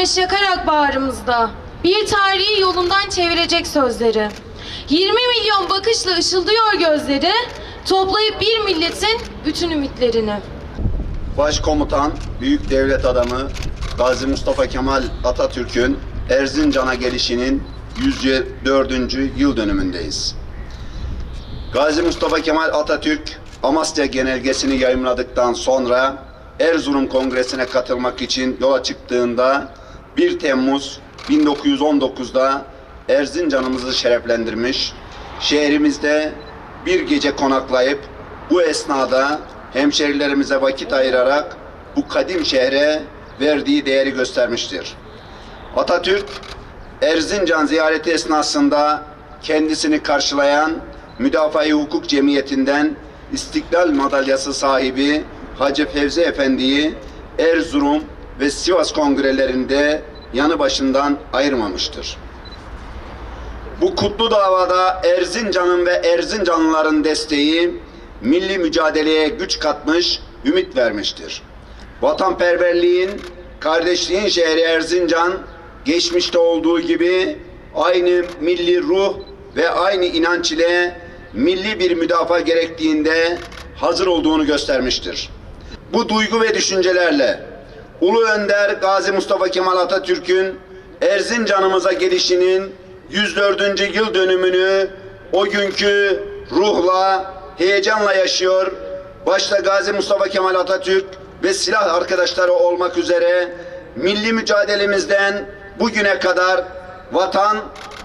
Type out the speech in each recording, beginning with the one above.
yakarak bağrımızda. Bir tarihi yolundan çevirecek sözleri. 20 milyon bakışla ışıldıyor gözleri. Toplayıp bir milletin bütün ümitlerini. Başkomutan, büyük devlet adamı Gazi Mustafa Kemal Atatürk'ün Erzincan'a gelişinin 104. yıl dönümündeyiz. Gazi Mustafa Kemal Atatürk Amasya genelgesini yayımladıktan sonra Erzurum Kongresi'ne katılmak için yola çıktığında 1 Temmuz 1919'da Erzincan'ımızı şereflendirmiş, şehrimizde bir gece konaklayıp bu esnada hemşerilerimize vakit ayırarak bu kadim şehre verdiği değeri göstermiştir. Atatürk Erzincan ziyareti esnasında kendisini karşılayan Müdafaa-i Hukuk Cemiyeti'nden İstiklal Madalyası sahibi Hacı Fevzi Efendi'yi Erzurum ve Sivas kongrelerinde yanı başından ayırmamıştır. Bu kutlu davada Erzincan'ın ve Erzincanlıların desteği milli mücadeleye güç katmış, ümit vermiştir. Vatanperverliğin, kardeşliğin şehri Erzincan, geçmişte olduğu gibi aynı milli ruh ve aynı inanç ile milli bir müdafaa gerektiğinde hazır olduğunu göstermiştir. Bu duygu ve düşüncelerle Ulu Önder Gazi Mustafa Kemal Atatürk'ün Erzincan'ımıza gelişinin 104. yıl dönümünü o günkü ruhla, heyecanla yaşıyor. Başta Gazi Mustafa Kemal Atatürk ve silah arkadaşları olmak üzere milli mücadelemizden bugüne kadar vatan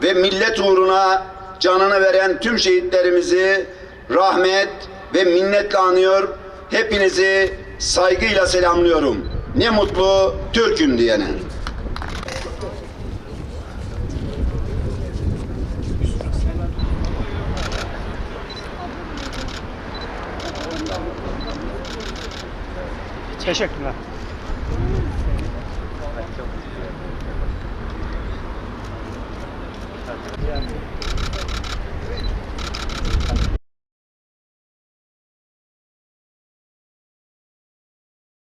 ve millet uğruna canını veren tüm şehitlerimizi rahmet ve minnetle anıyor. Hepinizi saygıyla selamlıyorum. Ne mutlu Türk'üm diyene. Teşekkürler.